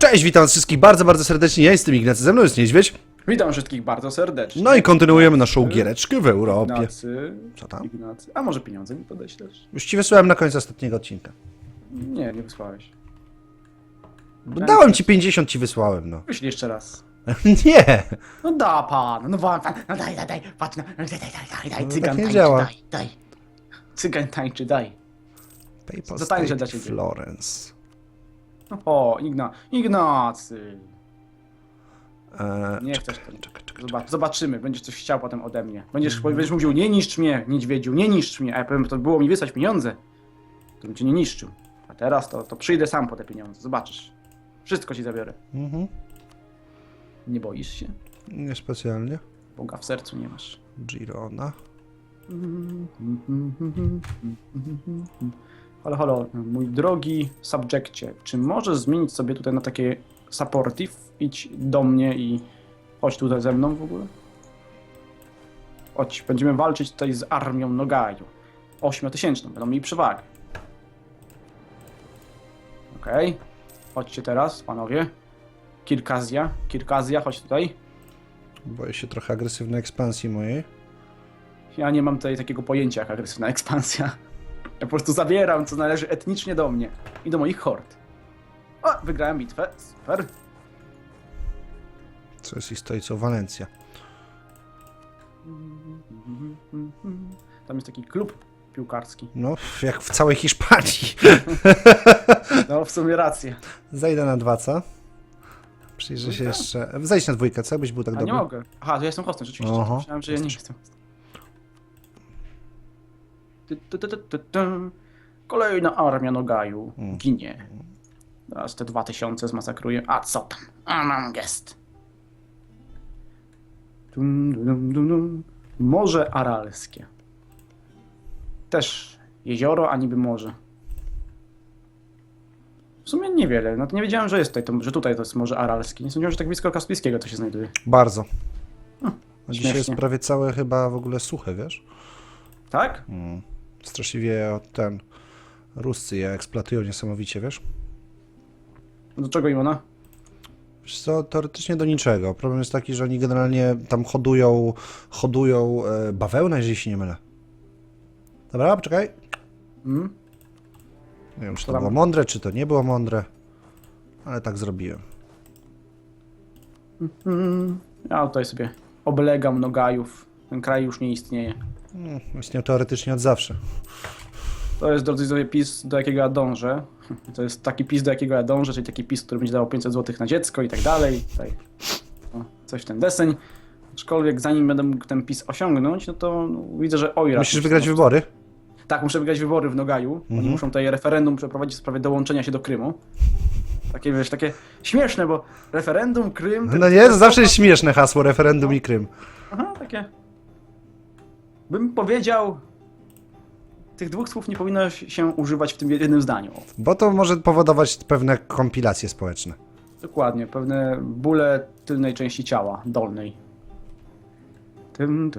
Cześć, witam wszystkich bardzo, bardzo serdecznie. Ja jestem Ignacy, ze mną jest Niedźwiedź. Witam wszystkich bardzo serdecznie. No i kontynuujemy naszą giereczkę w Europie. Ignacy. Co tam? Ignacy. A może pieniądze mi podeślesz? Już ci wysłałem na koniec ostatniego odcinka. Nie, nie wysłałeś. Bo Dałem ci 50, ci wysłałem, no. Wyślij jeszcze raz. Nie! No da pan, no pan, pan, no daj, daj, daj, patrz, no, daj, daj, daj, daj, daj, No, cygan tak nie tańczy, działa. daj, daj. Cygan tańczy, daj. PayPal Zostańże State dla ciebie. Florence. O, Igna, Ignacy. Eee, Nie czekaj, chcesz tego. czekaj, czekaj. Zobacz, zobaczymy, będziesz coś chciał potem ode mnie. Będziesz, Mhm. będziesz mówił, nie niszcz mnie, niedźwiedziu, nie niszcz mnie. A ja powiem, to było mi wysłać pieniądze, to bym cię nie niszczył. A teraz to, to przyjdę sam po te pieniądze, zobaczysz. Wszystko ci zabiorę. Mhm. Nie boisz się? Niespecjalnie. Boga w sercu nie masz. Girona. Halo, halo, mój drogi subjekcie, czy możesz zmienić sobie tutaj na takie supportive? Idź do mnie i chodź tutaj ze mną w ogóle. Chodź, będziemy walczyć tutaj z armią Nogaju. Ośmiotysięczną, będą mieli przewagę. Okej. Chodźcie teraz, panowie. Kirkazja, Kirkazja, chodź tutaj. Boję się trochę agresywnej ekspansji mojej. Ja nie mam tutaj takiego pojęcia jak agresywna ekspansja. Ja po prostu zabieram, co należy etnicznie do mnie i do moich hord. O, wygrałem bitwę, super. Co jest ich stolicą Walencja. Tam jest taki klub piłkarski. No, jak w całej Hiszpanii. No, w sumie rację. Zajdę na dwa, co? Przyjrzę się jeszcze. Zejdź na dwójkę, co? Byś był tak A nie dobry. mogę. Aha, to ja jestem hostem, rzeczywiście. Myślałem, że ja nie jestem hostem. Kolejna armia Nogaju Mm. ginie. Teraz te dwa tysiące zmasakruje. A co tam? A mam dum. Morze Aralskie. Też jezioro, a niby morze. W sumie niewiele. No to nie wiedziałem, że jest tutaj, to, że tutaj to jest Morze Aralskie. Nie sądziłem, że tak blisko Kaspijskiego to się znajduje. Bardzo. A Dzisiaj jest prawie całe chyba w ogóle suche, wiesz? Tak? Mm. Straszliwie ten... Ruscy je eksploatują niesamowicie, wiesz? Do czego Iwona? Wiesz co, teoretycznie do niczego. Problem jest taki, że oni generalnie tam hodują, hodują e, bawełnę, jeżeli się nie mylę. Dobra, poczekaj. Mm? Nie wiem, czy to Dobra. było mądre, czy to nie było mądre. Ale tak zrobiłem. Mm. Ja tutaj sobie oblegam Nogajów. Ten kraj już nie istnieje. Mm, istniał teoretycznie od zawsze. To jest, drodzy widzowie, PiS, do jakiego ja dążę. To jest taki PiS, do jakiego ja dążę, czyli taki PiS, który będzie dawał 500 zł na dziecko i tak dalej. Tutaj, o, coś w ten deseń. Aczkolwiek zanim będę mógł ten PiS osiągnąć, no to no, widzę, że oj Musisz wygrać wybory. Tak, muszę wygrać wybory w Nogaju. Oni Mhm. muszą tutaj referendum przeprowadzić w sprawie dołączenia się do Krymu. Takie, wiesz, takie śmieszne, bo referendum, Krym... No nie, to zawsze jest śmieszne hasło referendum i Krym. Aha, takie. Bym powiedział. Tych dwóch słów nie powinno się używać w tym jednym zdaniu. Bo to może powodować pewne kompilacje społeczne. Dokładnie, pewne bóle tylnej części ciała, dolnej. Tym.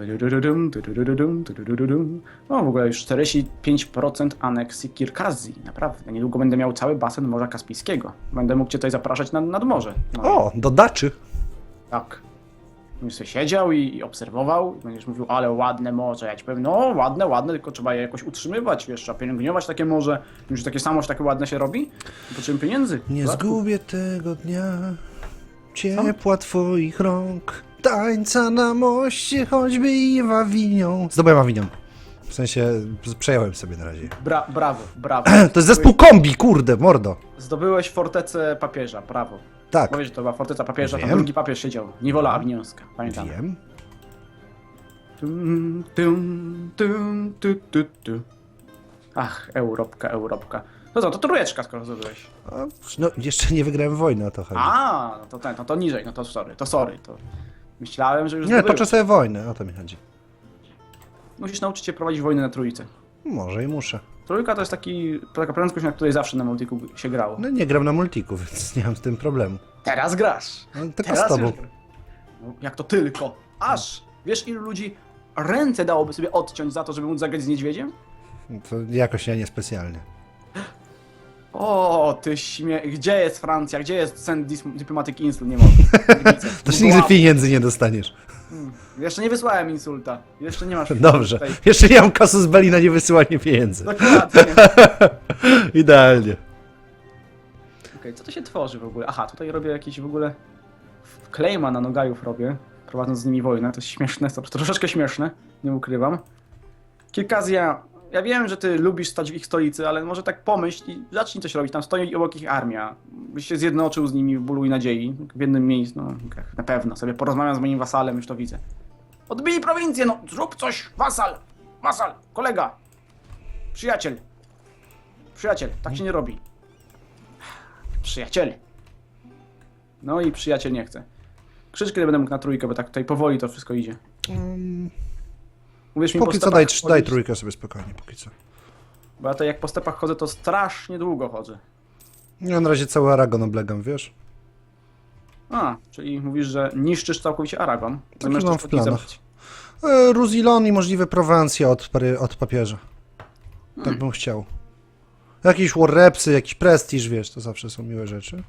No w ogóle już 45% aneksji Kirkazji, naprawdę. Niedługo będę miał cały basen Morza Kaspijskiego. Będę mógł cię tutaj zapraszać nad, nad morze. No, O, do daczy. Tak. Będziesz sobie siedział i, i obserwował, i będziesz mówił, ale ładne morze. Ja ci powiem, no ładne, ładne, tylko trzeba je jakoś utrzymywać, wiesz, trzeba pielęgnować takie morze. Już takie samo, że takie ładne się robi? Potrzebujemy pieniędzy. Nie Podatków. zgubię tego dnia ciepła twoich rąk, tańca na moście, choćby i wawinią. Zdobyłem wawinią. W sensie przejąłem sobie na razie. Bra brawo, brawo. To jest zespół kombi, kurde, mordo. Zdobyłeś fortecę papieża, brawo. Tak, Powiedz, że to była forteca papieża, tam Wiem. drugi papież siedział. Niewola awiniońska, pamiętam. wiem. Tum, tum, tum, tu, tu, tu. Ach, Europka, Europka. No co, to trójeczka, skoro zdobyłeś. A, No, jeszcze nie wygrałem wojny, o to chodzi. A, no to ten, no to niżej, no to sorry, to sorry, to myślałem, że już Nie, zdobyłeś. toczę sobie wojnę, o to mi chodzi. Musisz nauczyć się prowadzić wojnę na trójce. Może i muszę. Trójka to jest taki, taka prędkość, na której zawsze na multiku się grało. No nie gram na multiku, więc nie mam z tym problemu. Teraz grasz. No, tylko Teraz z tobą. już gra- No, jak to tylko? Aż, wiesz ilu ludzi ręce dałoby sobie odciąć za to, żeby móc zagrać z niedźwiedziem? To jakoś ja niespecjalnie. O, ty śmie... Gdzie jest Francja? Gdzie jest Dis- Diplomatic Insult? Nie mogę. Widzę. Też nigdy Wow. pieniędzy nie dostaniesz. Hmm. Jeszcze nie wysłałem insulta. Jeszcze nie masz. Dobrze. Tutaj. Jeszcze nie mam kasu z Beli na niewysyłanie pieniędzy. Dokładnie. Idealnie. Okej, co to się tworzy w ogóle? Aha, tutaj robię jakiś w ogóle claima na nogajów robię, prowadząc z nimi wojnę. To jest śmieszne, to troszeczkę śmieszne, nie ukrywam. Kilkazja, ja wiem, że ty lubisz stać w ich stolicy, ale może tak pomyśl i zacznij coś robić. Tam stoi obok ich armia. Byś się zjednoczył z nimi w bólu i nadziei. W jednym miejscu, no na pewno. Sobie porozmawiam z moim wasalem, już to widzę. Odbij prowincję, no zrób coś, wasal, wasal, kolega, przyjaciel. Przyjaciel, tak się nie robi. Przyjaciel. No i przyjaciel nie chce. Krzycz, kiedy będę mógł na trójkę, bo tak tutaj powoli to wszystko idzie. Uwierz mi, po Póki co stepach daj, chodzić- daj trójkę sobie spokojnie, póki co. Bo ja to jak po stepach chodzę, to strasznie długo chodzę. Ja na razie cały Aragon oblegam, wiesz? A, czyli mówisz, że niszczysz całkowicie Aragon. Zamiast mam to w planach. E, Ruzilon i możliwe Prowansja od, pary- od papieża. Tak Hmm. bym chciał. Jakieś warrepsy, jakiś prestiż, wiesz, to zawsze są miłe rzeczy.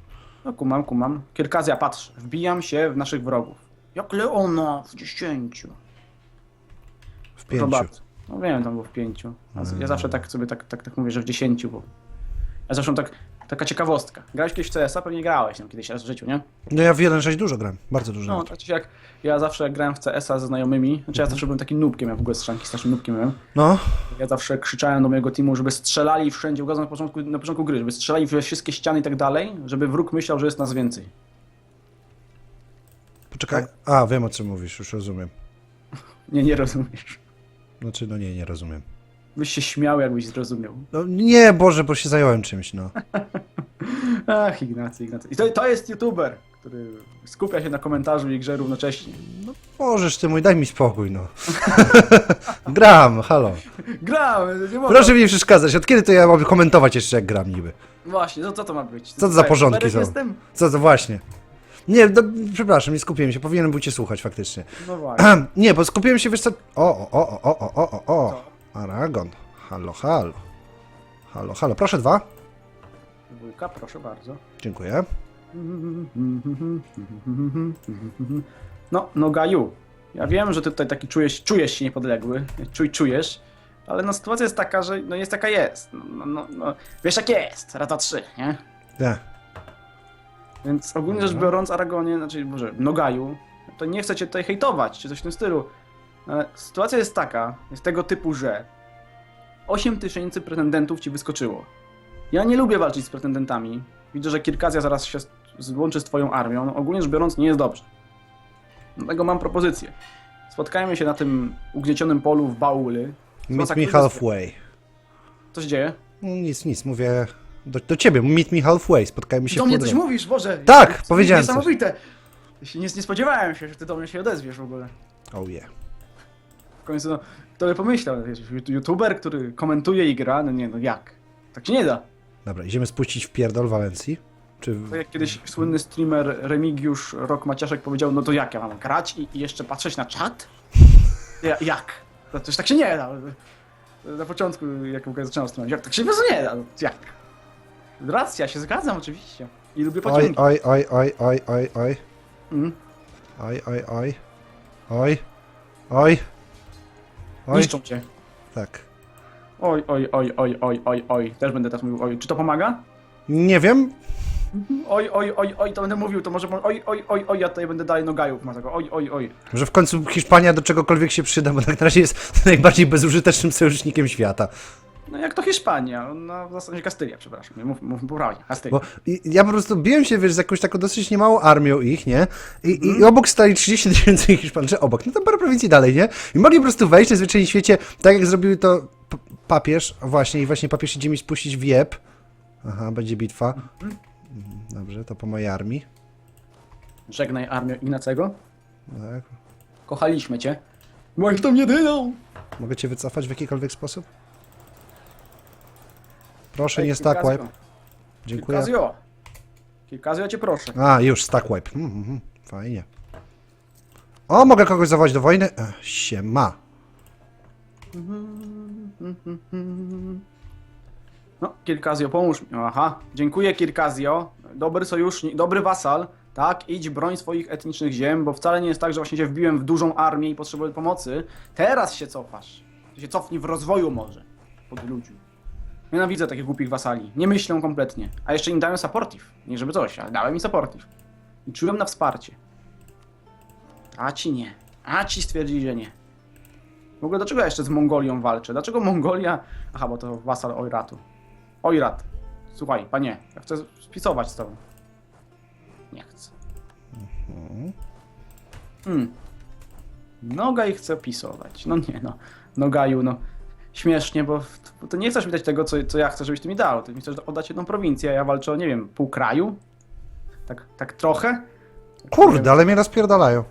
No kumam, kumam. Kierkazja, patrz. Wbijam się w naszych wrogów. Jak Leona w dziesięciu. W Proszę pięciu. No wiem, tam było w pięciu. Ja zawsze tak sobie tak, tak, tak mówię, że w dziesięciu, bo... Ja zawsze tak, taka ciekawostka. Grałeś kiedyś w CS-a? Pewnie grałeś tam kiedyś raz w życiu, nie? No ja w 1.6 dużo gram, bardzo dużo. No, nawet. tak czy siak, ja zawsze jak grałem w CS-a ze znajomymi, znaczy ja zawsze byłem takim nubkiem, ja w ogóle strzelanki strasznym nubkiem byłem. No, Ja zawsze krzyczałem do mojego teamu, żeby strzelali wszędzie, ugadam na początku, na początku gry, żeby strzelali we wszystkie ściany i tak dalej, żeby wróg myślał, że jest nas więcej. poczekaj. A, wiem o czym mówisz, już rozumiem. Nie, nie rozumiesz. Znaczy, no nie, nie rozumiem. Byś się śmiał, jakbyś zrozumiał. No nie, Boże, bo się zająłem czymś, no. Ach, Ignacy, Ignacy. I to, to jest youtuber, który skupia się na komentarzu i grze równocześnie. Możesz ty mój, daj mi spokój, no. gram, halo. Gram, nie mogę. Proszę mi nie przeszkadzać, od kiedy to ja mam komentować jeszcze jak gram niby? Właśnie, no co to ma być? Co to za Co, porządki są? Jestem? Co to właśnie? Nie, no, przepraszam, nie skupiłem się, powinienem był cię słuchać faktycznie. No właśnie. nie, bo skupiłem się, wiesz co... O, o, o, o, o, o, o, o. Aragon. Halo, halo. Halo, halo, proszę dwa. Dwójka, proszę bardzo. Dziękuję. No, no Gaju, ja wiem, że ty tutaj taki czujesz, czujesz się niepodległy, czuj, czujesz, ale no sytuacja jest taka, że no jest taka jest. No, no, no, no, wiesz jak jest, rata 3, nie? Nie. Więc ogólnie rzecz Dobra. biorąc, Aragonie, znaczy może Nogaju, to nie chcę cię tutaj hejtować, czy coś w tym stylu, ale sytuacja jest taka, jest tego typu, że 8 tysięcy pretendentów ci wyskoczyło. Ja nie lubię walczyć z pretendentami. Widzę, że Kirkazja zaraz się złączy z twoją armią. No, ogólnie rzecz biorąc, nie jest dobrze. Dlatego mam propozycję. Spotkajmy się na tym ugniecionym polu w Bauli. Meet me halfway. Co się dzieje? No, nic, nic, mówię do, do ciebie. Meet me halfway, spotkajmy się do w mnie coś mówisz, Boże! Tak, Coś powiedziałem coś. Niesamowite! Nie, nie spodziewałem się, że ty do mnie się odezwiesz w ogóle. Oh yeah. W końcu, no, kto by pomyślał, wiesz, youtuber, który komentuje i gra, no nie, no jak? Tak się nie da. Dobra, idziemy spuścić w pierdol Walencji? Czy... Tak jak kiedyś słynny streamer Remigiusz Rok Maciaszek powiedział, no to jak ja mam grać i, i jeszcze patrzeć na czat? Ja, jak? To coś tak się nie da. Na początku, jak w ogóle zaczynałem streamować, jak tak się po prostu nie da? No, Jak? Racja, się zgadzam oczywiście. I lubię Oj, pociągi. oj, oj, oj, oj, oj, oj. Mm. Oj, oj, oj. Oj. Oj. Oj. Niszczą cię. Tak. Oj, oj, oj, oj, oj, oj, oj. Też będę teraz mówił oj. Czy to pomaga? Nie wiem. Oj, oj, oj, oj, to będę mówił, to może oj, oj, oj, oj, ja tutaj będę dalej nogajów ma tego. Oj, oj, oj. Może w końcu Hiszpania do czegokolwiek się przyda, bo tak na razie jest najbardziej bezużytecznym sojusznikiem świata. No jak to Hiszpania? No w zasadzie Kastylia, przepraszam. Mów, mów poprawnie. Kastylia. Bo i- ja po prostu biłem się, wiesz, z jakąś taką dosyć niemałą armią ich, nie? I, i obok stali 30 tysięcy Hiszpan, czy obok, no tam parę prowincji dalej, nie? I mogli po prostu wejść na zwyczajnym świecie, tak jak zrobił to p- papież, właśnie, i właśnie papież idzie mi spuścić w jeb. Aha, będzie bitwa. Mhm, Dobrze, to po mojej armii. Żegnaj armię Ignacego. Tak. Kochaliśmy cię. Byłeś tą jedyną! Mogę cię wycofać w jakikolwiek sposób? Proszę, nie stack wipe. Dziękuję. Kilkazjo, ja cię proszę. A, już stack wipe. Mhm, mhm, fajnie. O, mogę kogoś zawołać do wojny? Ech, siema. No, Kirkazjo, pomóż mi. Aha, dziękuję Kirkazjo. Dobry sojusznik, dobry wasal. Tak, idź broń swoich etnicznych ziem, bo wcale nie jest tak, że właśnie się wbiłem w dużą armię i potrzebuję pomocy. Teraz się cofasz. To się cofnij w rozwoju może. Pod ludziu. Nienawidzę takich głupich wasali. Nie myślą kompletnie. A jeszcze im dają supportive. Nie żeby coś, ale dałem mi supportive. I czułem na wsparcie. A ci nie. A ci stwierdzili, że nie. W ogóle dlaczego ja jeszcze z Mongolią walczę? Dlaczego Mongolia... Aha, bo to wasal Oiratu. Oirat. Słuchaj, panie, ja chcę spisować z tobą. Nie chcę. Hmm. Nogaj chce pisować. No nie no. Nogaju, no. Śmiesznie, bo ty nie chcesz mi dać tego, co, co ja chcę, żebyś ty mi dał. Ty mi chcesz oddać jedną prowincję, a ja walczę o, nie wiem, pół kraju? Tak, tak trochę? Kurde, ale mnie rozpierdalają.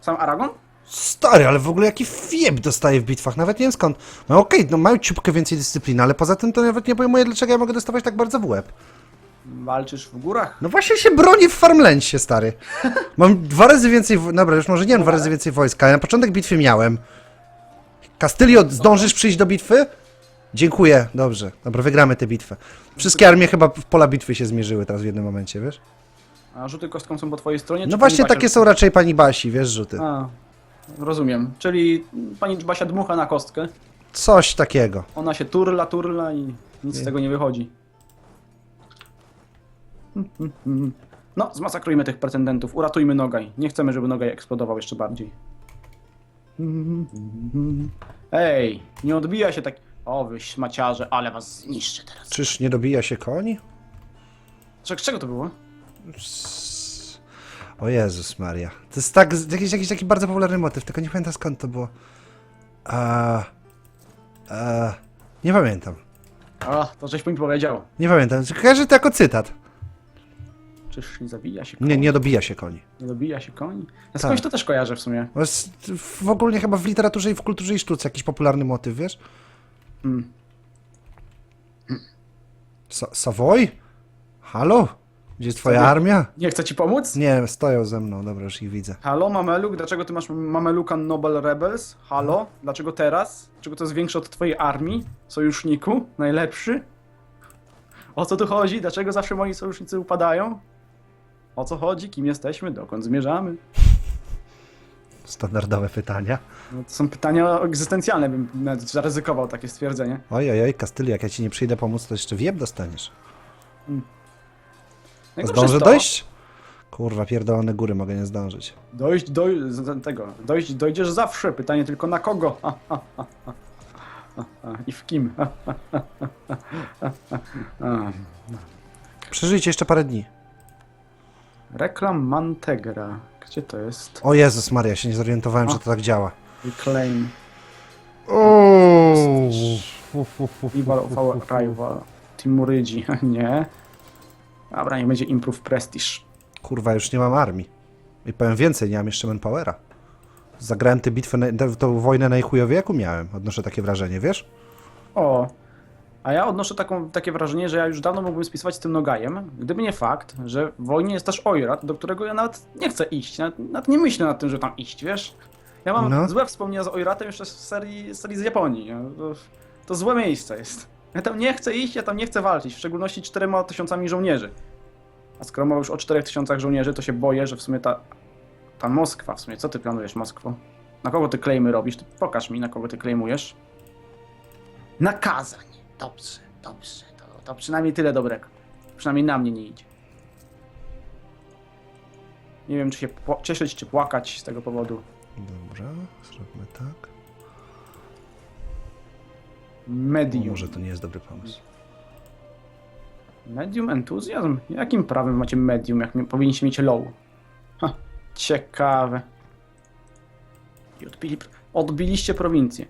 Sam Aragon? Stary, ale w ogóle jaki fieb dostaje w bitwach, nawet nie wiem skąd. No okej, no mają ciupkę więcej dyscypliny, ale poza tym to nawet nie pojmuję, dlaczego ja mogę dostawać tak bardzo w łeb. Walczysz w górach? No właśnie się broni w Farmlendzie, stary. Mam dwa razy więcej, dobra, już może nie mam dwa razy więcej wojska, ale na początek bitwy miałem. Castylio, zdążysz przyjść do bitwy? Dziękuję, dobrze. Dobra, wygramy tę bitwę. Wszystkie armie chyba w pola bitwy się zmierzyły teraz w jednym momencie, wiesz? A rzuty kostką są po twojej stronie? No czy właśnie pani Basia takie są raczej pani Basi, wiesz, rzuty. A, rozumiem. Czyli pani Basia dmucha na kostkę, Coś takiego. ona się turla, turla i nic z tego nie wychodzi. No, zmasakrujmy tych pretendentów, uratujmy Nogaj. Nie chcemy, żeby Nogaj eksplodował jeszcze bardziej. Ej, nie odbija się tak... O, wy szmaciarze, ale was zniszczę teraz. Czyż nie dobija się koni? Czek, czego to było? O Jezus Maria. To jest tak, jakiś, jakiś taki bardzo popularny motyw, tylko nie pamiętam skąd to było. A, a, nie pamiętam. A, to żeś mi powiedział. Nie pamiętam. Kojarzę to jako cytat. Czyż nie zabija się koń? Nie, nie dobija się koni. Nie dobija się koń? Ja Tak. skądś to też kojarzę w sumie. To jest w ogóle chyba w literaturze i w kulturze i sztuce jakiś popularny motyw, wiesz? Mm. Sa Savoy? Halo? Gdzie jest twoja Savoy. armia? Nie chcę ci pomóc? Nie, stoją ze mną, dobra, już ich widzę. Halo, Mameluk, dlaczego ty masz Mameluka Nobel Rebels? Halo, dlaczego teraz? Dlaczego to jest większe od twojej armii? Sojuszniku? Najlepszy? O co tu chodzi? Dlaczego zawsze moi sojusznicy upadają? O co chodzi? Kim jesteśmy? Dokąd zmierzamy? Standardowe pytania. No, to są pytania egzystencjalne, bym nawet zaryzykował takie stwierdzenie. Oj, oj, Kastyli, jak ja ci nie przyjdę pomóc, to jeszcze wieb dostaniesz. Najgorsze Zdążę jest to- dojść? Kurwa, pierdolone góry, mogę nie zdążyć. Dojść, doj, z- z- tego, dojść, dojdziesz zawsze. Pytanie tylko na kogo? Ha, ha, ha, ha, ha, ha. I w kim? Ha, ha, ha, ha, ha, ha. Przeżyjcie jeszcze parę dni. Reklam Mantegra. Gdzie to jest? O Jezus Maria, się nie zorientowałem, O. że to tak działa. Reclaim. O. Rival of our rival. Timurydzi. Nie. Dobra, nie będzie Improve Prestige. Kurwa, już nie mam armii. I powiem więcej, nie mam jeszcze manpowera. Zagrałem tę bitwę, na, tę- tą wojnę na ich chujowie, jaką miałem. Odnoszę takie wrażenie, wiesz? O. A ja odnoszę taką, takie wrażenie, że ja już dawno mógłbym spisywać z tym Nogajem, gdyby nie fakt, że w wojnie jest też Oirat, do którego ja nawet nie chcę iść. Nawet, nawet nie myślę nad tym, że tam iść, wiesz? Ja mam No. złe wspomnienia z Oiratem jeszcze z serii, z serii z Japonii. no. To, to złe miejsce jest. Ja tam nie chcę iść, ja tam nie chcę walczyć, w szczególności czterema tysiącami żołnierzy. A skoro mowa już o czterech tysiącach żołnierzy, to się boję, że w sumie ta, ta Moskwa, w sumie, co ty planujesz Moskwo? Na kogo ty klejmy robisz? Ty pokaż mi, na kogo ty klejmujesz. Na Kazań. Dobrze, dobrze. To, to przynajmniej tyle dobrego. Przynajmniej na mnie nie idzie. Nie wiem, czy się cieszyć, czy płakać z tego powodu. Dobra, zróbmy tak. O, Medium. może to nie jest dobry pomysł. Medium entuzjazm? Jakim prawem macie medium, jak powinniście mieć low? Ha, ciekawe. I odbili, odbiliście prowincję.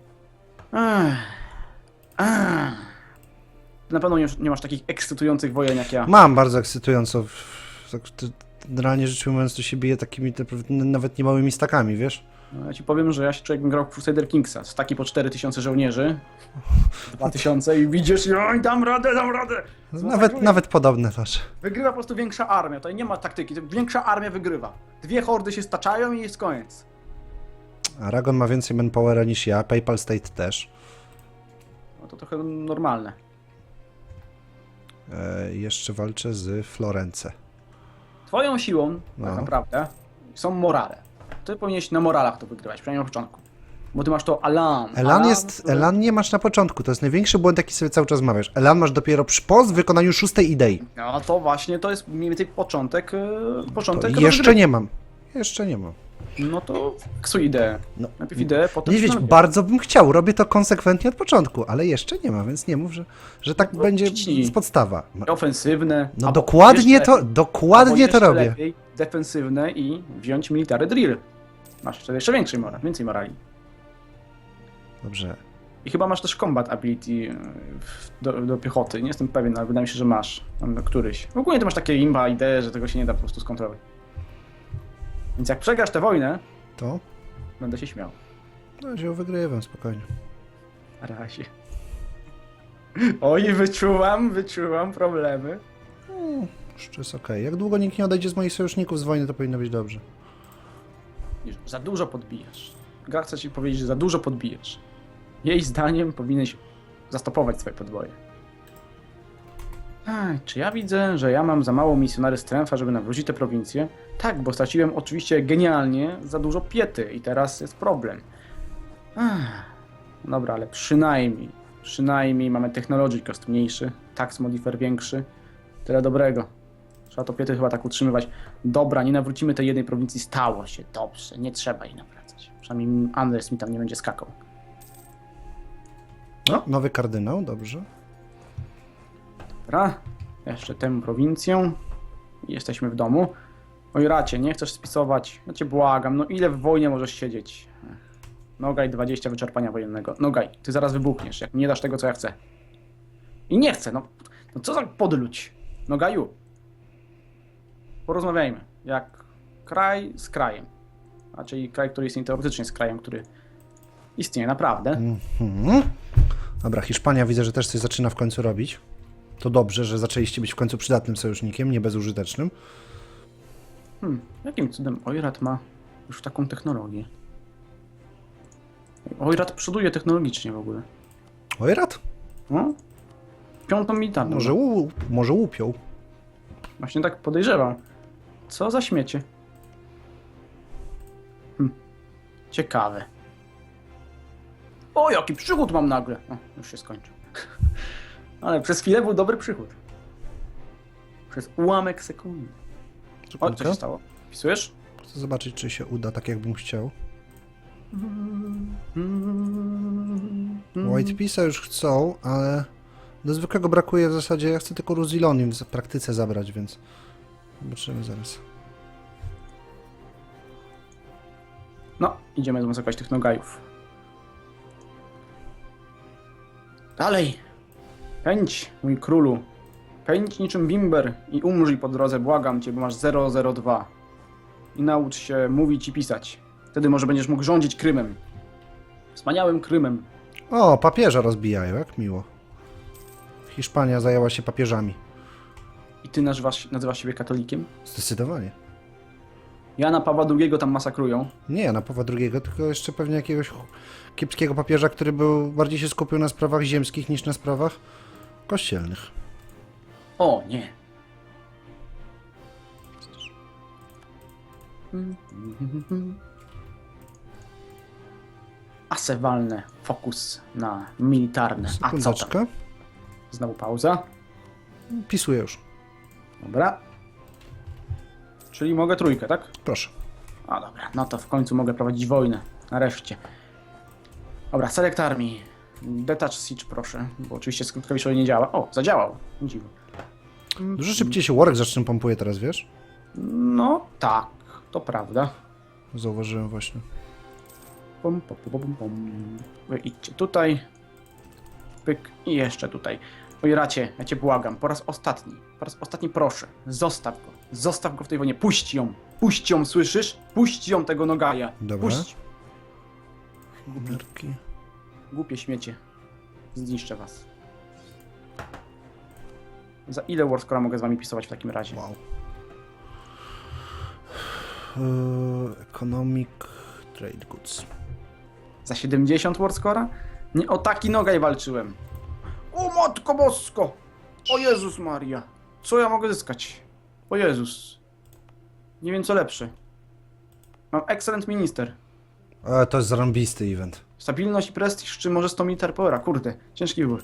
Ech. Ech. Na pewno nie, nie masz takich ekscytujących wojen jak ja. Mam bardzo ekscytująco. tak, Generalnie rzecz ujmując, to się bije takimi nawet niemałymi stakami, wiesz? No, Ja ci powiem, że ja się człowiek grał w Crusader Kingsa. Z taki po 4000 żołnierzy. 2000 i widzisz, oj, dam radę, dam radę. Nawet, nawet podobne też. Wygrywa po prostu większa armia, tutaj nie ma taktyki, większa armia wygrywa. Dwie hordy się staczają i jest koniec. Aragon ma więcej manpowera niż ja, PayPal State też. No to trochę normalne. E, jeszcze walczę z Florence. Twoją siłą, No. tak naprawdę, są morale. Ty powinieneś na moralach to wygrywać, przynajmniej na początku. Bo ty masz to Alan. Elan jest, to- Elan nie masz na początku, to jest największy błąd, jaki sobie cały czas mawiasz. Elan masz dopiero przy, po wykonaniu szóstej idei. No to właśnie, to jest mniej więcej początek, yy, początek To jeszcze nie mam. Jeszcze nie mam. No to ksuj ideę. No. Najpierw ideę, potem Niedźwiedź, technologię. bardzo bym chciał, robię to konsekwentnie od początku, ale jeszcze nie ma, więc nie mów, że, że tak No, będzie z podstawa. No, Ofensywne. no albo dokładnie jeszcze to, albo dokładnie to jeszcze robię. Lepiej, defensywne i wziąć military drill. Masz wtedy jeszcze więcej moral, więcej morali. Dobrze. I chyba masz też combat ability w- do, do piechoty. Nie jestem pewien, ale wydaje mi się, że masz. Tam któryś. W ogóle ty masz takie imba idee, że tego się nie da po prostu skontrolować. Więc jak przegrasz tę wojnę, To? będę się śmiał. No, się wygrywam, spokojnie. Na razie. Oj, wyczuwam, wyczuwam problemy. Hmm, Jeszcze jest okej. Jak długo nikt nie odejdzie z moich sojuszników z wojny, to powinno być dobrze. Wiesz, Za dużo podbijasz. Gra chce ci powiedzieć, że za dużo podbijasz. Jej zdaniem powinieneś zastopować swoje podboje. Ej, czy ja widzę, że ja mam za mało misjonary stręfa, żeby nawrócić te prowincje? Tak, bo straciłem oczywiście genialnie za dużo piety i teraz jest problem. Ech, dobra, ale przynajmniej, przynajmniej mamy technology cost mniejszy, tax modifier większy. Tyle dobrego. Trzeba to piety chyba tak utrzymywać. Dobra, nie nawrócimy tej jednej prowincji, stało się, dobrze, nie trzeba jej nawracać. Przynajmniej Anders mi tam nie będzie skakał. No, nowy kardynał, dobrze. Dobra, jeszcze tę prowincję. Jesteśmy w domu. Oj, racie, nie chcesz spisować? No cię błagam, no ile w wojnie możesz siedzieć? Nogaj 20 wyczerpania wojennego. Nogaj, ty zaraz wybuchniesz, jak nie dasz tego, co ja chcę. I nie chcę, no. No co za podluć? Nogaju. Porozmawiajmy. Jak kraj z krajem. Czyli kraj, który istnieje teoretycznie z krajem, który istnieje naprawdę. Mhm. Dobra, Hiszpania widzę, że też coś zaczyna w końcu robić. To dobrze, że zaczęliście być w końcu przydatnym sojusznikiem, nie bezużytecznym. Hmm, jakim cudem Oirat ma już taką technologię? Oirat przoduje technologicznie w ogóle. Ojrat? No? Piątą militarną. Może, u, może łupią. Właśnie tak podejrzewam. Co za śmiecie? Hm. Ciekawe. O, jaki przychód mam nagle. O, już się skończył. Ale przez chwilę był dobry przychód. Przez ułamek sekundy. O, co się stało? Wpisujesz? Chcę zobaczyć, czy się uda tak, jakbym chciał. White Peace'a już chcą, ale do zwykłego brakuje w zasadzie. Ja chcę tylko Ruzilonim w praktyce zabrać, więc zobaczymy zaraz. No, idziemy zmasakować tych nogajów. Dalej! Pędź, mój królu. Pędź niczym bimber i umrzyj po drodze, błagam cię, bo masz 002. I naucz się mówić i pisać. Wtedy może będziesz mógł rządzić Krymem. Wspaniałym Krymem. O, papieża rozbijają, jak miło. Hiszpania zajęła się papieżami. I ty nazywasz, nazywasz siebie katolikiem? Zdecydowanie. Jana Pawła II tam masakrują. Nie, na Pawła II, tylko jeszcze pewnie jakiegoś ch- kiepskiego papieża, który był bardziej się skupił na sprawach ziemskich niż na sprawach kościelnych. O, nie. Ase walne fokus na militarne. A co tam? Sekundeczkę. Znowu pauza. Pisuję już. Dobra. Czyli mogę trójkę, tak? Proszę. A dobra, no to w końcu mogę prowadzić wojnę. Nareszcie. Dobra, select army. Detach siege proszę, bo oczywiście skrótkowiczony nie działa. O, zadziałał. Dziwne. Dużo szybciej się Warek zacznie pompuje teraz, wiesz? No tak, to prawda. Zauważyłem właśnie. Pum, pum, pum, pum, pum. Wy idźcie tutaj. Pyk i jeszcze tutaj. Oj, racie, ja cię błagam, po raz ostatni, po raz ostatni proszę, zostaw go, zostaw go w tej wojnie, puść ją, puść ją, słyszysz? Puść ją tego nogaja, Dobra. puść. Głupi, Numerki. głupie śmiecie, zniszczę was. Za ile Warscora mogę z wami pisować w takim razie? Wow. Eee, economic Trade Goods. Za 70 Warscora? Nie o taki nogaj walczyłem. O matko bosko! O Jezus Maria! Co ja mogę zyskać? O Jezus. Nie wiem co lepsze. Mam excellent minister. A, to jest zarąbisty event. Stabilność i prestiż, czy może 100 militer powera? Kurde, ciężki wybór.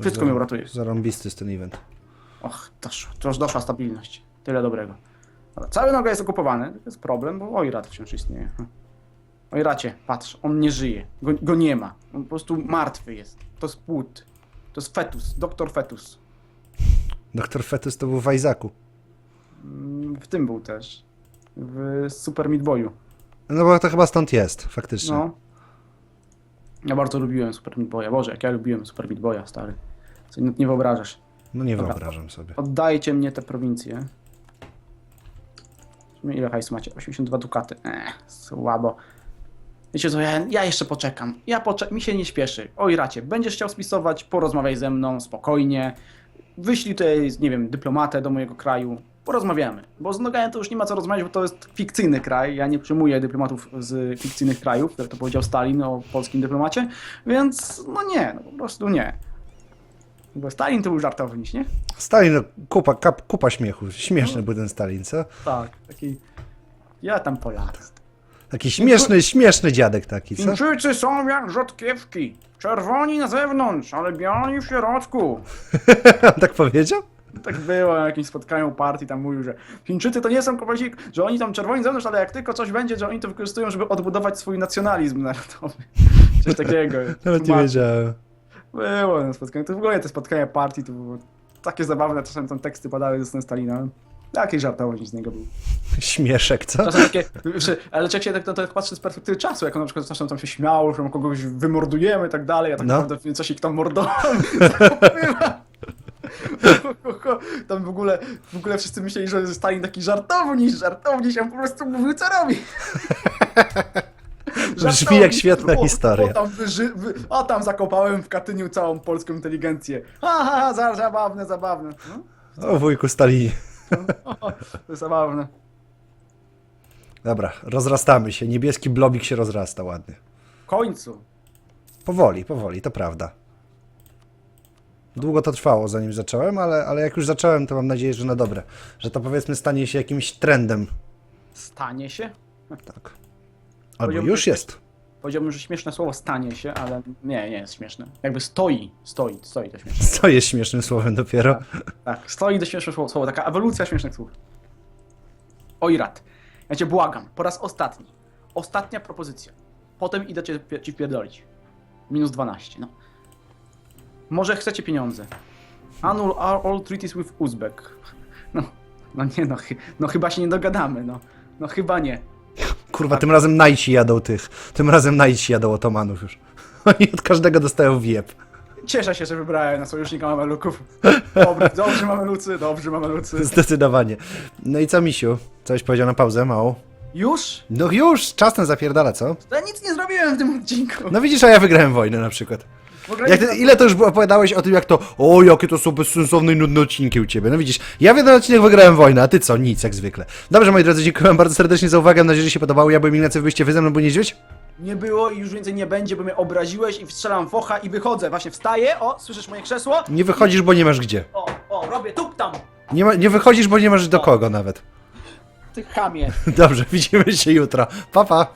Wszystko mnie uratuje. Zarąbisty jest ten event. Och, to już doszła stabilność. Tyle dobrego. Ale cały noga jest okupowany, to jest problem, bo Oirat wciąż istnieje. Hm. Oiracie, patrz, on nie żyje, go, go nie ma. On po prostu martwy jest. To jest płód. To jest fetus, doktor fetus. Doktor Fetus to był w Isaacu. Mm, W tym był też. W Super Meat Boyu. No bo to chyba stąd jest, faktycznie. No. Ja bardzo lubiłem Super Meat Boya. Boże, jak ja lubiłem Super Meat Boya, stary. Co nie wyobrażasz. No nie Dobra. wyobrażam sobie. Oddajcie mnie te prowincje. Ile hajsu macie? 82 dukaty. Ech, słabo. Wiecie co, ja, ja jeszcze poczekam. Ja poczek mi się nie śpieszy. Oj, racie, będziesz chciał spisować, porozmawiaj ze mną spokojnie. Wyślij tutaj, nie wiem, dyplomatę do mojego kraju. Porozmawiamy. Bo z Nogajem to już nie ma co rozmawiać, bo to jest fikcyjny kraj. Ja nie przyjmuję dyplomatów z fikcyjnych krajów, jak to powiedział Stalin o polskim dyplomacie. Więc, no nie, no po prostu nie. Bo Stalin to był żartowniś, nie? Stalin, no, kupa, kap, kupa śmiechu. Śmieszny był ten Stalin, co? Tak, taki. Ja tam Polacy. Taki śmieszny, śmieszny dziadek taki, co? Chińczycy są jak rzodkiewki. Czerwoni na zewnątrz, ale biali w środku. On tak powiedział? Tak było na jakimś spotkaniu partii, tam mówił, że Chińczycy to nie są kopalsi, że oni tam czerwoni zewnątrz, ale jak tylko coś będzie, że oni to wykorzystują, żeby odbudować swój nacjonalizm narodowy. Coś takiego. Nawet nie wiedziałem. Było na spotkaniu. To w ogóle te spotkania partii to było takie zabawne, czasem tam teksty padały ze Stalina. Jakiś żartowość z niego był. Śmieszek, co? Czasem takie, że, ale jak się tak, tak patrzy z perspektywy czasu, jak on na przykład czasem tam się śmiał, że kogoś wymordujemy i tak dalej, a tak No. naprawdę coś ich tam mordował. tam w ogóle, w ogóle wszyscy myśleli, że Stalin taki żartowniś, żartowniś, a po prostu mówił co robi. Brzmi jak świetna o, historia. O tam, wyży, wy, o tam zakopałem w Katyniu całą polską inteligencję. Ha, ha, ha, za, zabawne, zabawne. No, O wujku Stalinie. to jest zabawne. Dobra, rozrastamy się. Niebieski blobik się rozrasta ładnie. W końcu. Powoli, powoli, to prawda. Długo to trwało, zanim zacząłem, ale, ale jak już zacząłem, to mam nadzieję, że na dobre. Że to powiedzmy stanie się jakimś trendem. Stanie się? Tak. Albo Powiedziałbym, już że- jest. Powiedziałbym, że śmieszne słowo stanie się, ale nie, nie jest śmieszne. Jakby stoi, stoi, stoi to śmieszne. Co jest śmiesznym słowem dopiero? Tak, stoi to śmieszne słowo, słowo, taka ewolucja śmiesznych słów. Oirat, ja cię błagam, po raz ostatni. Ostatnia propozycja. Potem idę cię, ci wpierdolić. Minus 12, no. Może chcecie pieniądze. Annul all, all treaties with Uzbek. No, no nie no, chy, no chyba się nie dogadamy, no. No chyba nie. Kurwa, tym razem najci jadą tych. Tym razem najci jadą otomanów już. Oni od każdego dostają wiep. Cieszę się, że wybrałem na sojusznika mameluków. Dobrze, dobrze mamelucy, dobrze mamelucy. Zdecydowanie. No i co, Misiu? Coś powiedział na pauzę, mało? Już? No już, czas ten zapierdala, co? Ja nic nie zrobiłem w tym odcinku. No widzisz, a ja wygrałem wojnę na przykład. Ogóle Jak nie- ty, ile to już opowiadałeś o tym, jak to, o, jakie to są bezsensowne i nudne odcinki u ciebie. No widzisz, ja w jeden odcinek wygrałem wojnę, a ty co? Nic, jak zwykle. Dobrze, moi drodzy, dziękuję wam bardzo serdecznie za uwagę, mam nadzieję, że się podobało. Ja byłem Ignacy, byście wy ze mną, bo niedźwiedź? Nie było i już więcej nie będzie, bo mnie obraziłeś i strzelam focha i wychodzę. Właśnie wstaję, o, słyszysz moje krzesło? Nie wychodzisz, bo nie masz gdzie. O, o, robię tuk tam, Nie, ma, nie wychodzisz, bo nie masz do kogo nawet. ty chamie. Dobrze, widzimy się jutro. Pa, pa.